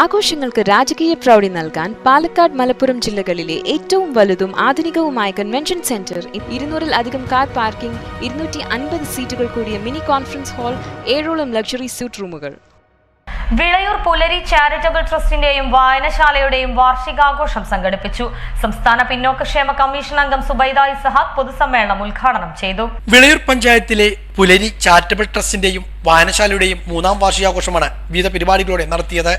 ആഘോഷങ്ങൾക്ക് രാജകീയ പ്രൗഢി നൽകാൻ പാലക്കാട് മലപ്പുറം ജില്ലകളിലെ ഏറ്റവും വലുതും ആധുനികവുമായ കൺവെൻഷൻ സെന്റർ ഇരുന്നൂറിൽ അധികം കാർ പാർക്കിംഗ് ഇരുന്നൂറ്റി അൻപത് സീറ്റുകൾ കൂടിയ മിനി കോൺഫറൻസ് ഹാൾ ഏഴോളം ലക്ഷറി സ്യൂട്ട് റൂമുകൾ. വിളയൂർ പുലരി ചാരിറ്റബിൾ ട്രസ്റ്റിന്റെയും വായനശാലയുടെയും വാർഷികാഘോഷം സംഘടിപ്പിച്ചു. സംസ്ഥാന പിന്നോക്കക്ഷേമ കമ്മീഷൻ അംഗം സുബൈദായി സഹ പൊതുസമ്മേളനം ഉദ്ഘാടനം ചെയ്തു. വിളയൂർ പഞ്ചായത്തിലെ പുലരി ചാരിറ്റബിൾ ട്രസ്റ്റിന്റെയും വായനശാലയുടെയും മൂന്നാം വാർഷികാഘോഷമാണ് വിവിധ പരിപാടികളോടെ നടത്തിയത്.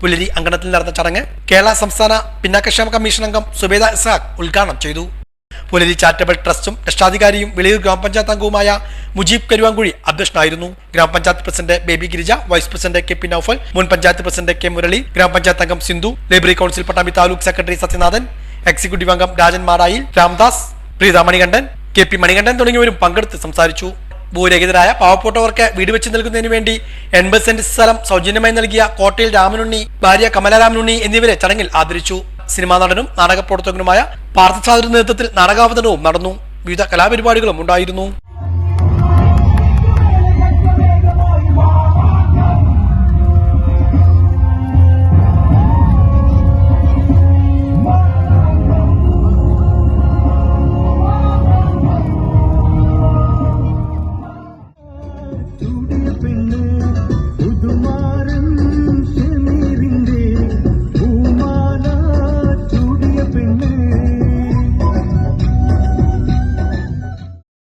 പുലരി അങ്കണത്തിൽ നടന്ന ചടങ്ങ് കേരള സംസ്ഥാന പിന്നാക്കക്ഷേമ കമ്മീഷൻ അംഗം സുബേദ ഇസാഖ് ഉദ്ഘാടനം ചെയ്തു. പുലരി ചാരിറ്റബിൾ ട്രസ്റ്റും രക്ഷാധികാരിയും വിളിയൂർ ഗ്രാമപഞ്ചായത്ത് അംഗവുമായ മുജീബ് കരുവാങ്കുഴി അധ്യക്ഷനായിരുന്നു. ഗ്രാമപഞ്ചായത്ത് president Baby Girija vice president K P Naufal മുൻ പഞ്ചായത്ത് പ്രസിഡന്റ് കെ മുരളി ഗ്രാമപഞ്ചായത്ത് അംഗം Sindhu library council Pattambi taluk secretary Sathyanathan executive അംഗം രാജൻ മാറായിൽ രാംദാസ് പ്രീത മണികണ്ഠൻ കെ പി മണികണ്ഠൻ തുടങ്ങിയവരും പങ്കെടുത്ത് സംസാരിച്ചു. ഭൂരഹിതരായ പാവപ്പെട്ടവർക്ക് വീട് വെച്ച് നൽകുന്നതിന് വേണ്ടി എൺപത് സെന്റ് സ്ഥലം സൗജന്യമായി നൽകിയ കോട്ടയിൽ രാമനുണ്ണി ഭാര്യ കമലരാമനുണ്ണി എന്നിവരെ ചടങ്ങിൽ ആദരിച്ചു. സിനിമാ നടനും നാടക പ്രവർത്തകനുമായ പാർത്ഥസാദരുടെ നേതൃത്വത്തിൽ നാടകാവതരണവും നടന്നു. വിവിധ കലാപരിപാടികളും ഉണ്ടായിരുന്നു.